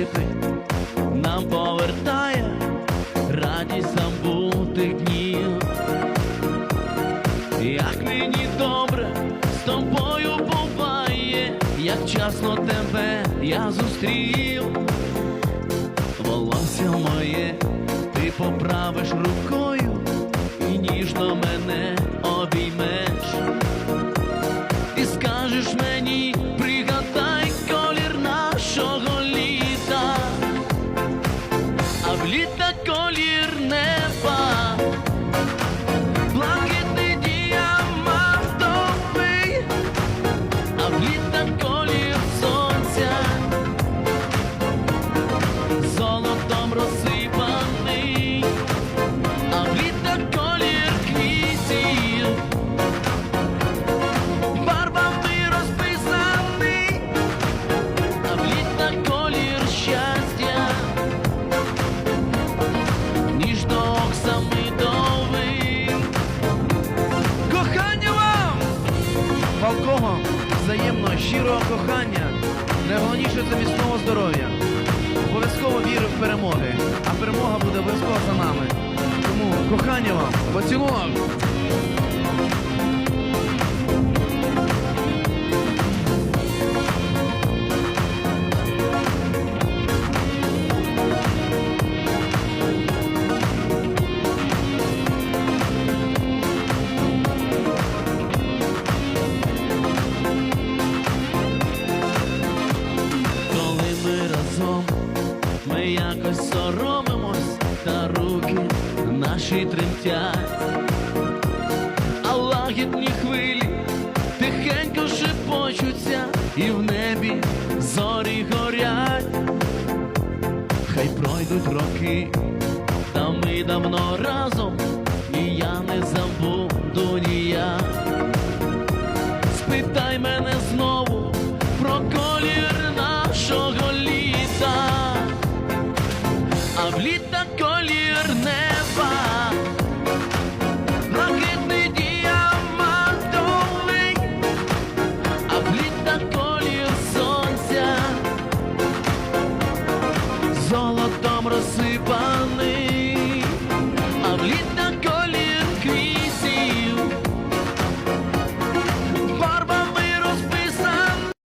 ситий нам повертає радість забутих днів, як мені добре з тобою буває, як часно тебе я зустрів, волосся моє, ти поправиш рукою і ніжно мене. В літа колір неба, Палкого, взаємного, щирого кохання. Найголовніше це міцного здоров'я. Обов'язково віри в перемоги, а перемога буде обов'язково за нами. Тому кохання вам, поцілунок! якось соромимось, та руки наші тремтять, а лагідні хвилі тихенько шепочуться, і в небі зорі горять, хай пройдуть роки, та ми давно разом, і я не забуду ніяк. Спитай мене. The. going